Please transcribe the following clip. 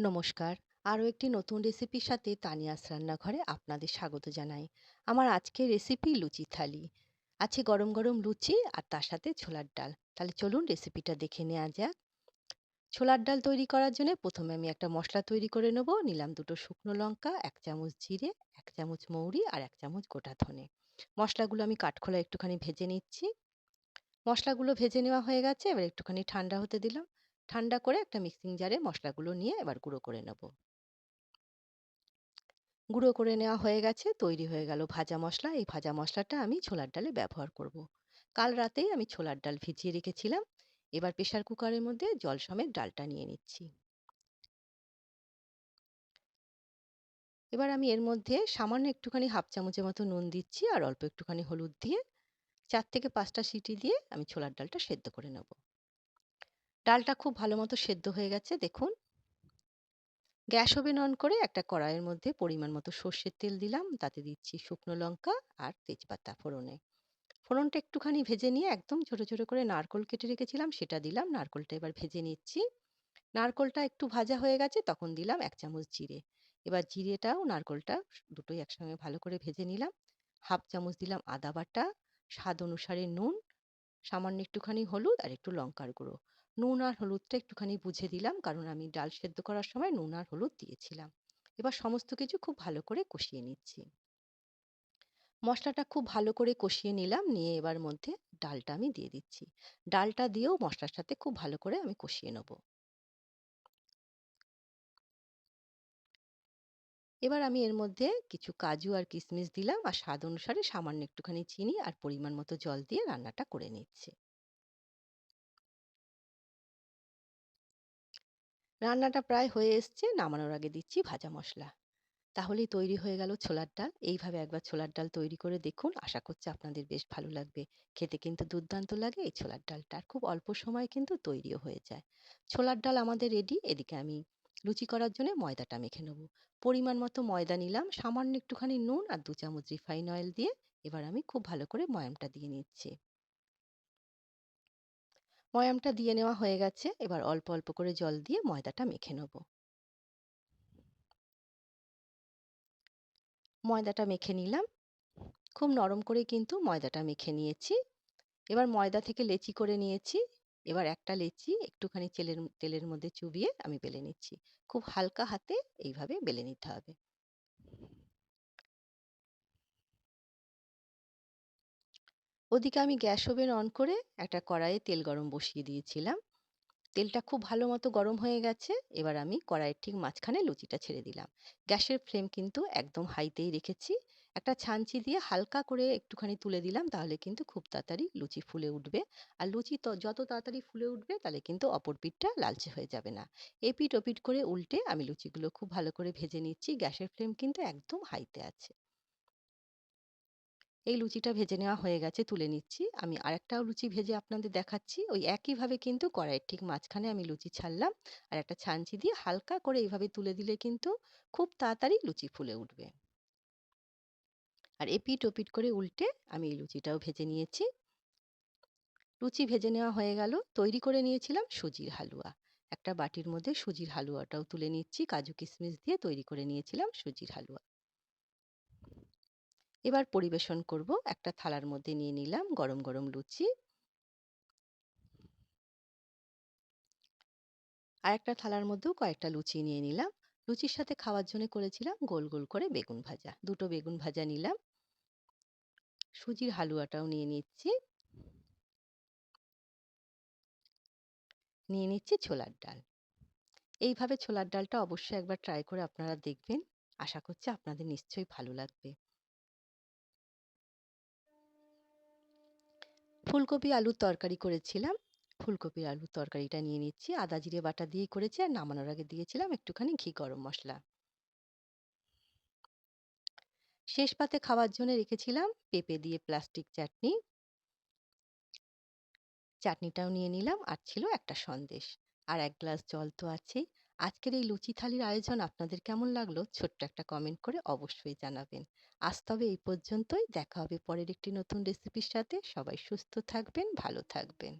নমস্কার। আরও একটি নতুন রেসিপির সাথে তানিয়াস রান্নাঘরে আপনাদের স্বাগত জানাই। আমার আজকের রেসিপি লুচি থালি। আছে গরম গরম লুচি আর তার সাথে ছোলার ডাল। তাহলে চলুন রেসিপিটা দেখে নেওয়া যাক। ছোলার ডাল তৈরি করার জন্য প্রথমে আমি একটা মশলা তৈরি করে নেব। নিলাম দুটো শুকনো লঙ্কা, এক চামচ জিরে, এক চামচ মৌরি আর এক চামচ গোটা ধনে। মশলাগুলো আমি কাঠখোলা একটুখানি ভেজে নিচ্ছি। মশলাগুলো ভেজে নেওয়া হয়ে গেছে, এবার একটুখানি ঠান্ডা হতে দিলাম। ঠান্ডা করে একটা মিক্সিং জারে মশলাগুলো নিয়ে এবার গুঁড়ো করে নেব। গুঁড়ো করে নেওয়া হয়ে গেছে, তৈরি হয়ে গেল ভাজা মশলা। এই ভাজা মশলাটা আমি ছোলার ডালে ব্যবহার করব। কাল রাতেই আমি ছোলার ডাল ভিজিয়ে রেখেছিলাম। এবার প্রেশার কুকারের মধ্যে জল সমেত ডালটা নিয়ে নিচ্ছি। এবার আমি এর মধ্যে সামান্য একটুখানি হাফ চামচের মতো নুন দিচ্ছি আর অল্প একটুখানি হলুদ দিয়ে চার থেকে পাঁচটা সিটি দিয়ে আমি ছোলার ডালটা সেদ্ধ করে নেব। ডালটা খুব ভালো মতো সেদ্ধ হয়ে গেছে, দেখুন। গ্যাস ওভেন অন করে একটা কড়াইয়ের মধ্যে পরিমাণ মতো সর্ষের তেল দিলাম, তাতে দিচ্ছি শুকনো লঙ্কা আর তেজপাতা ফোড়নে। ফোড়নটা একটুখানি ভেজে নিয়ে একদম ছোটো ছোটো করে নারকোল কেটে রেখেছিলাম, সেটা দিলাম, নারকোলটা এবার ভেজে নিচ্ছি। নারকোলটা একটু ভাজা হয়ে গেছে, তখন দিলাম এক চামচ জিরে। এবার জিরেটাও নারকোলটা দুটোই একসঙ্গে ভালো করে ভেজে নিলাম। হাফ চামচ দিলাম আদা বাটা, স্বাদ অনুসারে নুন, সামান্য একটুখানি হলুদ আর একটু লঙ্কার গুঁড়ো। নুন আর হলুদটা একটুখানি বুঝে দিলাম। কারণ আমি ডাল সেদ্ধ করার সময় নুন আর হলুদ দিয়েছিলাম। এবার সমস্ত কিছু খুব ভালো করে কষিয়ে নিচ্ছি। মশলাটা খুব ভালো করে কষিয়ে নিলাম। নিয়ে এবার মধ্যে ডালটা আমি দিয়ে দিচ্ছি। ডালটা দিয়েও মশলার সাথে খুব ভালো করে আমি কষিয়ে নেব। এবার আমি এর মধ্যে কিছু কাজু আর কিশমিশ দিলাম। আর স্বাদ অনুসারে সামান্য একটুখানি চিনি আর পরিমাণ মতো জল দিয়ে রান্নাটা করে নিচ্ছি। রান্নাটা প্রায় হয়ে এসছে, নামানোর আগে দিচ্ছি ভাজা মশলা। তাহলেই তৈরি হয়ে গেল ছোলার ডাল। এইভাবে একবার ছোলার ডাল তৈরি করে দেখুন, আশা করছি আপনাদের বেশ ভালো লাগবে। খেতে কিন্তু দুর্দান্ত লাগে, এই ছোলার ডালটা খুব অল্প সময় কিন্তু তৈরিও হয়ে যায়। ছোলার ডাল আমাদের রেডি এদিকে আমি লুচি করার জন্য ময়দাটা মেখে নেব। পরিমাণ মতো ময়দা নিলাম, সামান্য একটুখানি নুন আর দু চামচ রিফাইন অয়েল দিয়ে। এবার আমি খুব ভালো করে ময়ামটা দিয়ে নিচ্ছি। ময়ামটা দিয়ে নেওয়া হয়ে গেছে। এবার অল্প অল্প করে জল দিয়ে ময়দাটা মেখে নেব। ময়দাটা মেখে নিলাম। খুব নরম করে কিন্তু ময়দাটা মেখে নিয়েছি। এবার ময়দা থেকে লেচি করে নিয়েছি। এবার একটা লেচি একটুখানি তেলের তেলের মধ্যে চুবিয়ে আমি বেলে নিচ্ছি। খুব হালকা হাতে এইভাবে বেলে নিতে হবে। ওদিকে আমি গ্যাস ওভেন অন করে একটা কড়াইয়ে তেল গরম বসিয়ে দিয়েছিলাম। তেলটা খুব ভালো মতো গরম হয়ে গেছে, এবার আমি কড়াইয়ের ঠিক মাঝখানে লুচিটা ছেড়ে দিলাম। গ্যাসের ফ্লেম কিন্তু একদম হাইতেই রেখেছি। একটা ছাঁচি দিয়ে হালকা করে একটুখানি তুলে দিলাম, তাহলে কিন্তু খুব তাড়াতাড়ি লুচি ফুলে উঠবে। আর লুচি তো যত তাড়াতাড়ি ফুলে উঠবে, তাহলে কিন্তু অপর পিঠটা লালচে হয়ে যাবে না। এপিট ওপিট করে উল্টে আমি লুচিগুলো খুব ভালো করে ভেজে নিচ্ছি, গ্যাসের ফ্লেম কিন্তু একদম হাইতে আছে। এই লুচিটা ভেজে নেওয়া হয়ে গেছে, তুলে নিচ্ছি। আমি আরেকটাও লুচি ভেজে আপনাদের দেখাচ্ছি। ওই একইভাবে কিন্তু কড়াইয়ের ঠিক মাঝখানে আমি লুচি ছাড়লাম। আর একটা ছাঁচি দিয়ে হালকা করে এইভাবে তুলে দিলে কিন্তু খুব তাড়াতাড়ি লুচি ফুলে উঠবে। আর এপিট ওপিট করে উল্টে আমি এই লুচিটাও ভেজে নিয়েছি। লুচি ভেজে নেওয়া হয়ে গেল। তৈরি করে নিয়েছিলাম সুজির হালুয়া। একটা বাটির মধ্যে সুজির হালুয়াটাও তুলে নিচ্ছি। কাজু কিশমিশ দিয়ে তৈরি করে নিয়েছিলাম সুজির হালুয়া। এবার পরিবেশন করব। একটা থালার মধ্যে নিয়ে নিলাম গরম গরম লুচি। আর একটা থালার মধ্যেও কয়েকটা লুচি নিয়ে নিলাম। লুচির সাথে খাওয়ার জন্য করেছিলাম গোল গোল করে বেগুন ভাজা। দুটো বেগুন ভাজা নিলাম। সুজির হালুয়াটাও নিয়ে নিচ্ছি। নিয়ে নিচ্ছি ছোলার ডাল। এইভাবে ছোলার ডালটা অবশ্যই একবার ট্রাই করে আপনারা দেখবেন। আশা করছি আপনাদের নিশ্চয়ই ভালো লাগবে। ফুলকপি, আলুর তরকারি করেছিলাম। ফুলকপি আলুর তরকারিটা নিয়ে নিচ্ছি। আদা, জিরে, বাটা দিয়ে করেছি আর নামানোর আগে দিয়েছিলাম একটুখানি ঘি গরম মশলা। শেষ পাতে খাওয়ার জন্য রেখেছিলাম পেঁপে দিয়ে প্লাস্টিক চাটনি। চাটনিটাও নিয়ে নিলাম। আর ছিল একটা সন্দেশ। আর এক গ্লাস জল তো আছেই। আজকের এই লুচি থালির আয়োজন আপনাদের কেমন লাগল ছোট্ট একটা কমেন্ট করে অবশ্যই জানাবেন। আজ তবে এই পর্যন্তই, দেখা হবে পরের একটি নতুন রেসিপির সাথে। সবাই সুস্থ থাকবেন, ভালো থাকবেন।